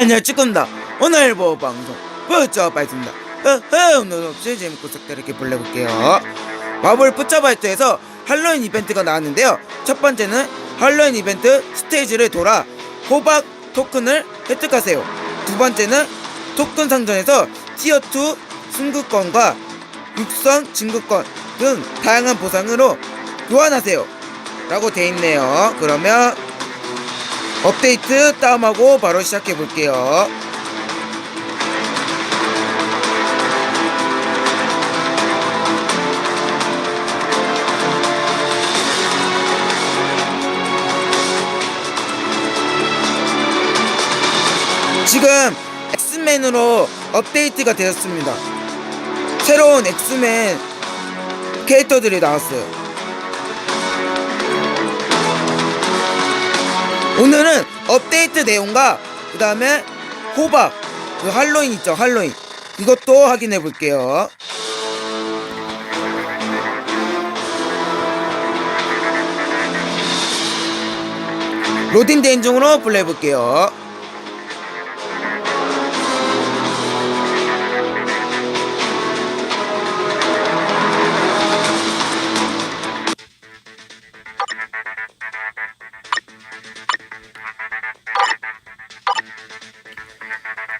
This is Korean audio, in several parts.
안녕 축구입니다. 오늘 뭐 방송 흐흐 오늘 없이 재밌고 색다르게 불러볼게요. 마블 뿌쩌바이트에서 할로윈 이벤트가 나왔는데요. 첫 번째는 할로윈 이벤트 스테이지를 돌아 호박 토큰을 획득하세요. 두 번째는 토큰 상점에서 티어2 승급권과 육성 진급권 등 다양한 보상으로 교환하세요. 라고 돼 있네요. 그러면 업데이트 다운하고 바로 시작해 볼게요. 지금 엑스맨으로 업데이트가 되었습니다. 새로운 엑스맨 캐릭터들이 나왔어요. 오늘은 업데이트 내용과 그 다음에 호박 그 할로윈 있죠 할로윈. 이것도 확인해 볼게요. 로딩 대행 중으로 플레이 볼게요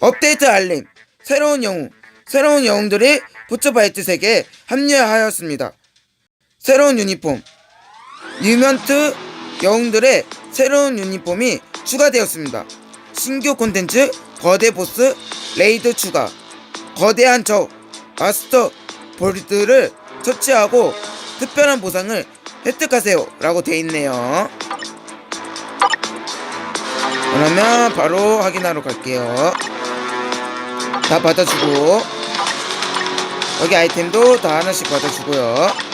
업데이트 알림 새로운 영웅 새로운 영웅들이 부츠바이트 세계에 합류하였습니다. 새로운 유니폼 뉴먼트 영웅들의 새로운 유니폼이 추가되었습니다. 신규 콘텐츠 거대 보스 레이드 추가 거대한 적 마스터 볼드를 처치하고 특별한 보상을 획득하세요 라고 돼 있네요. 그러면 바로 확인하러 갈게요 다 받아주고 여기 아이템도 다 하나씩 받아주고요.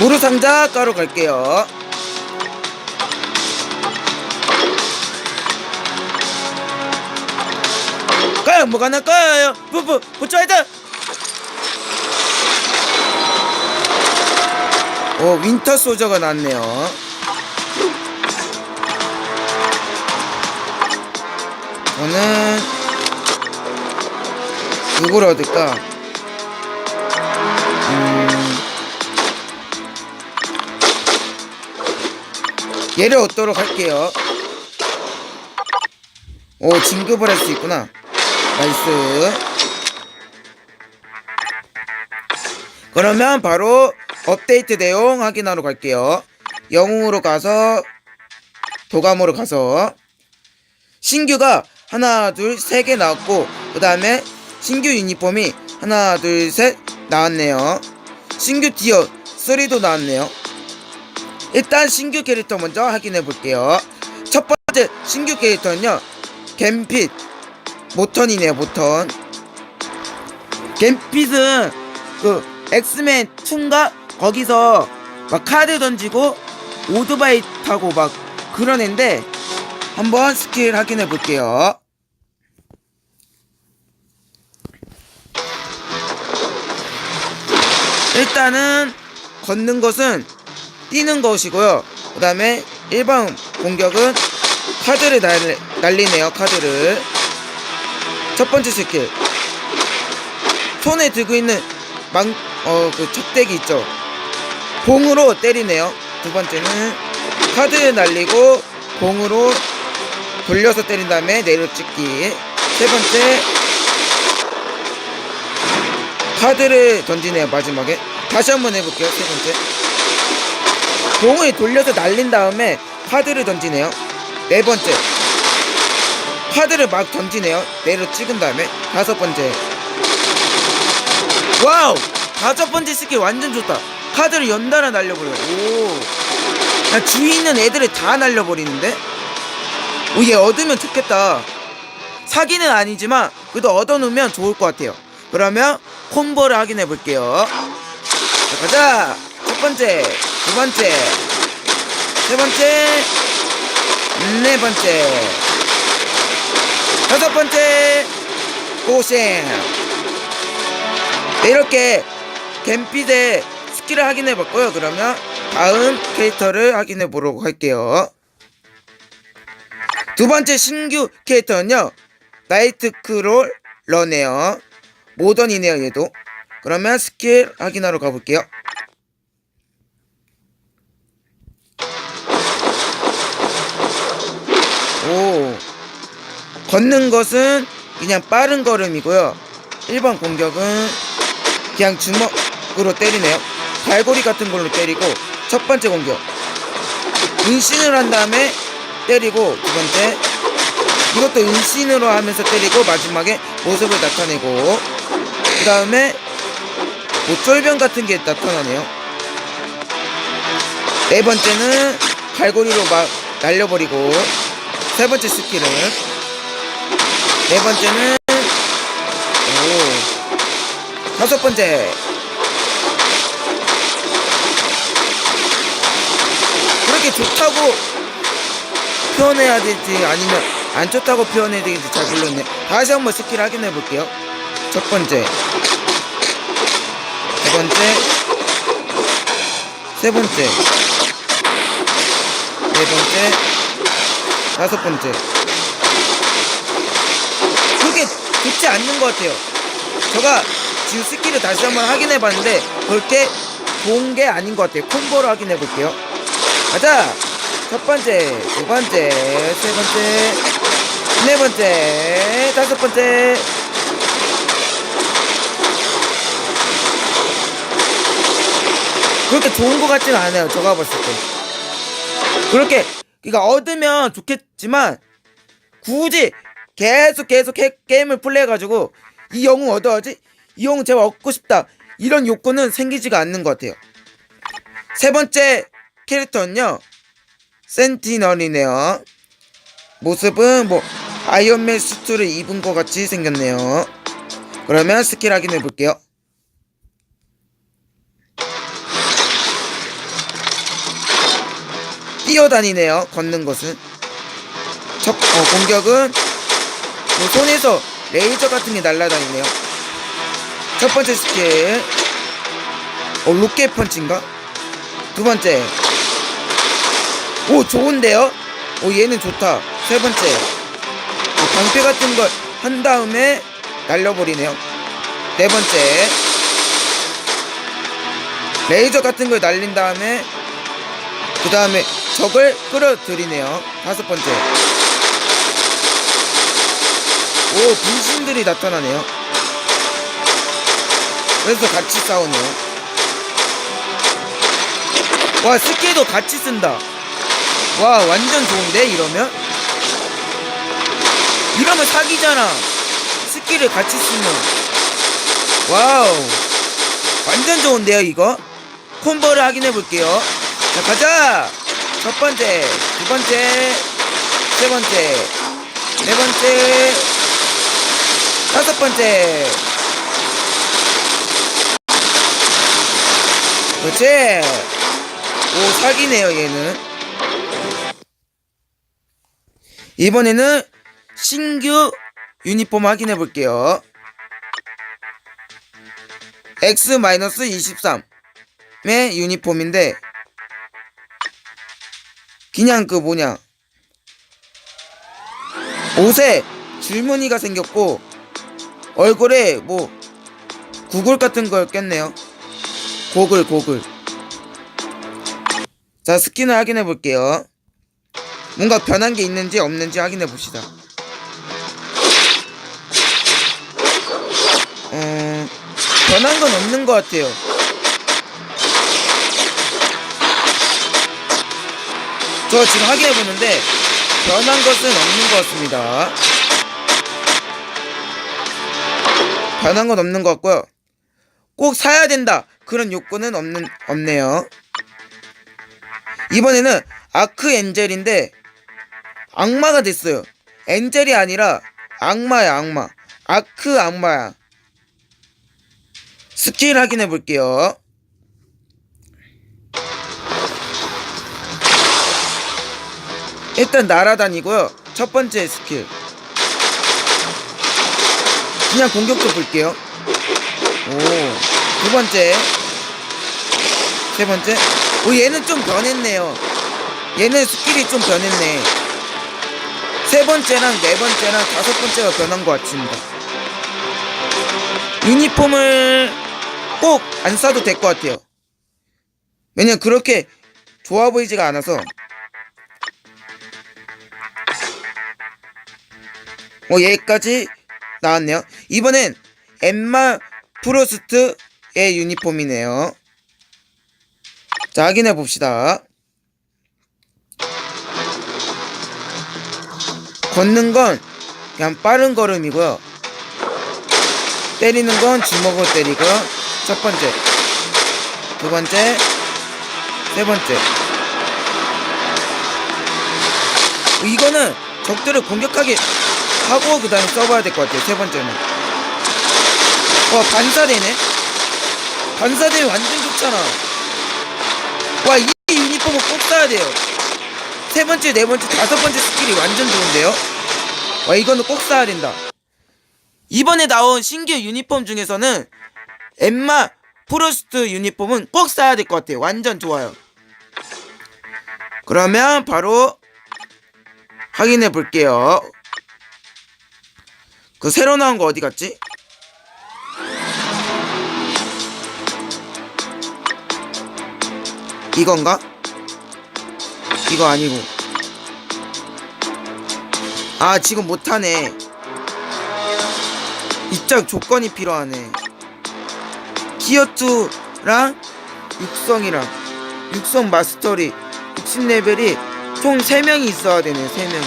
무료 상자 까러 갈게요. 까요 뭐가 날까요? 뿌뿌 부처이다 오 윈터 소저가 났네요. 저는 누구를 얻을까? 음 얘를 얻도록 할게요. 오 진급을 할 수 있구나. 나이스. 그러면 바로 업데이트 내용 확인하러 갈게요. 영웅으로 가서 도감으로 가서 신규가 하나 둘 세 개 나왔고 그 다음에 신규 유니폼이 하나 둘 셋 나왔네요. 신규 티어 3도 나왔네요. 일단 신규 캐릭터 먼저 확인해 볼게요. 첫 번째 신규 캐릭터는요. 갬핏 모턴이네요. 모턴. 갬핏은 그 엑스맨 2인가 거기서 막 카드 던지고 오토바이 타고 막 그런 앤데 한번 스킬 확인해 볼게요. 일단은 걷는 것은 뛰는 것이고요. 그 다음에 일반 공격은 카드를 날리, 날리네요. 카드를 첫 번째 스킬 손에 들고 있는 망, 어, 그 척대기 있죠. 공으로 때리네요. 두 번째는 카드 날리고 공으로 돌려서 때린 다음에 내려찍기. 세 번째 카드를 던지네요. 마지막에 다시 한번 해볼게요. 세 번째 공을 돌려서 날린 다음에 카드를 던지네요. 네 번째 카드를 막 던지네요. 내려 찍은 다음에 다섯 번째 와우! 다섯 번째 스킬 완전 좋다. 카드를 연달아 날려버려. 오. 나 주위 있는 애들을 다 날려버리는데? 오, 얘 얻으면 좋겠다. 사기는 아니지만, 그래도 얻어놓으면 좋을 것 같아요. 그러면, 콤보를 확인해 볼게요. 자, 가자! 첫 번째, 두 번째, 세 번째, 네 번째, 다섯 번째, 고생! 네, 이렇게 갬핏의 스킬을 확인해 봤고요. 그러면 다음 캐릭터를 확인해 보도록 할게요. 두 번째 신규 캐릭터는요. 나이트 크롤 러네요. 모던이네요, 얘도. 그러면 스킬 확인하러 가볼게요. 오. 걷는 것은 그냥 빠른 걸음이고요. 1번 공격은 그냥 주먹으로 때리네요. 갈고리 같은 걸로 때리고 첫 번째 공격. 은신을 한 다음에 때리고 두 번째. 이것도 은신으로 하면서 때리고 마지막에 모습을 나타내고. 그 다음에 뭐 쫄병 같은 게 나타나네요. 네 번째는 갈고리로 막 날려버리고 세 번째 스킬은 네 번째는 오 다섯 번째 좋다고 표현해야 될지 아니면 안 좋다고 표현해야 될지 잘 모르겠네. 다시 한번 스킬 확인해 볼게요. 첫 번째. 두 번째. 세 번째. 네 번째. 다섯 번째. 그게 좋지 않는 것 같아요. 제가 지금 스킬을 다시 한번 확인해 봤는데 그렇게 좋은 게 아닌 것 같아요. 콤보로 확인해 볼게요 가자. 첫 번째 두 번째 세 번째 네 번째 다섯 번째. 그렇게 좋은 것 같지는 않아요 제가 봤을 때. 그렇게 그러니까 얻으면 좋겠지만 굳이 계속 계속 게, 게임을 플레이해가지고 이 영웅 얻어야지 이 영웅 제발 얻고 싶다. 이런 욕구는 생기지가 않는 것 같아요. 세 번째 캐릭터는요 센티널이네요. 모습은 뭐 아이언맨 수트를 입은 것 같이 생겼네요. 그러면 스킬 확인해 볼게요. 뛰어다니네요 걷는 것은. 첫 어, 공격은 뭐 손에서 레이저 같은 게 날아다니네요. 첫 번째 스킬. 어 로켓 펀치인가? 두 번째 오 좋은데요? 오 얘는 좋다. 세 번째. 어, 방패 같은 걸 한 다음에 날려버리네요. 네 번째. 레이저 같은 걸 날린 다음에 그 다음에 적을 끌어들이네요. 다섯 번째. 오 분신들이 나타나네요. 그래서 같이 싸우네요. 와 스킬도 같이 쓴다 와 완전 좋은데 이러면? 이러면 사기잖아. 스킬을 같이 쓰면. 와우. 완전 좋은데요 이거? 콤보를 확인해 볼게요. 자 가자! 첫 번째 두 번째 세 번째 네 번째 다섯 번째. 그렇지? 오 사기네요 얘는 이번에는 신규 유니폼 확인해 볼게요. X-23의 유니폼인데 그냥 그 뭐냐. 옷에 줄무늬가 생겼고 얼굴에 뭐 구글 같은 걸 꼈네요. 고글 고글. 자 스킨을 확인해 볼게요 뭔가 변한 게 있는지 없는지 확인해 봅시다 어... 변한 건 없는 것 같아요 저 지금 확인해 보는데 변한 것은 없는 것 같습니다. 변한 건 없는 것 같고요. 꼭 사야 된다 그런 욕구는 없는 없네요. 이번에는 아크 엔젤인데 악마가 됐어요. 엔젤이 아니라 악마야 악마. 아크 악마야. 스킬 확인해 볼게요. 일단 날아다니고요. 첫 번째 스킬. 그냥 공격도 볼게요. 오. 두 번째. 세 번째. 오, 얘는 좀 변했네요. 얘는 스킬이 좀 변했네. 세 번째랑 네 번째랑 다섯 번째가 변한 것 같습니다. 유니폼을 꼭안 써도 될 것 같아요. 왜냐면 그렇게 좋아 보이지가 않아서. 어, 얘까지 나왔네요. 이번엔 엠마 프로스트의 유니폼이네요. 자, 확인해 봅시다. 걷는 건 그냥 빠른 걸음이고요. 때리는 건 주먹으로 때리고요. 첫 번째, 두 번째, 세 번째. 이거는 적들을 공격하게 하고 그 다음에 써봐야 될 것 같아요. 세 번째는. 와, 반사되네? 반사되면 완전 좋잖아. 와, 이 유니폼은 꼭 써야 돼요. 세 번째, 네 번째, 다섯 번째 스킬이 완전 좋은데요? 와, 이거는 꼭 써야 된다. 이번에 나온 신규 유니폼 중에서는 엠마 프로스트 유니폼은 꼭 써야 될 것 같아요. 완전 좋아요. 그러면 바로 확인해 볼게요. 그 새로 나온 거 어디 갔지? 이건가? 이거 아니고. 아, 지금 못하네. 입장 조건이 필요하네. 티어2랑 육성이랑 육성 마스터리 60레벨이 총 3명이 있어야 되네, 3명이.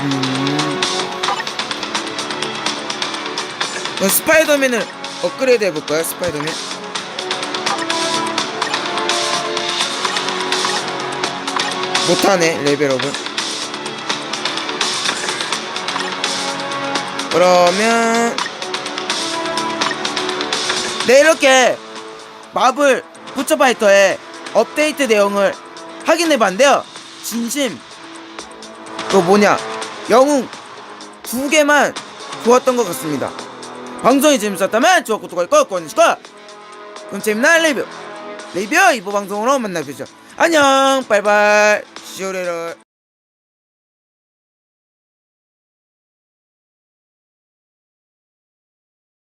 음. 스파이더맨을 업그레이드 해볼까요, 스파이더맨? 못하네, 레벨업을. 그러면 네 이렇게 마블 부처파이터의 업데이트 내용을 확인해봤는데요. 진심. 그 뭐냐. 영웅 두 개만 좋았던 것 같습니다. 방송이 재밌었다면 좋아요 구독을 꼭 권으시고 그럼 재밌는 리뷰. 리뷰 이부 방송으로 만나뵙죠. 안녕. 바이바이 시오레럴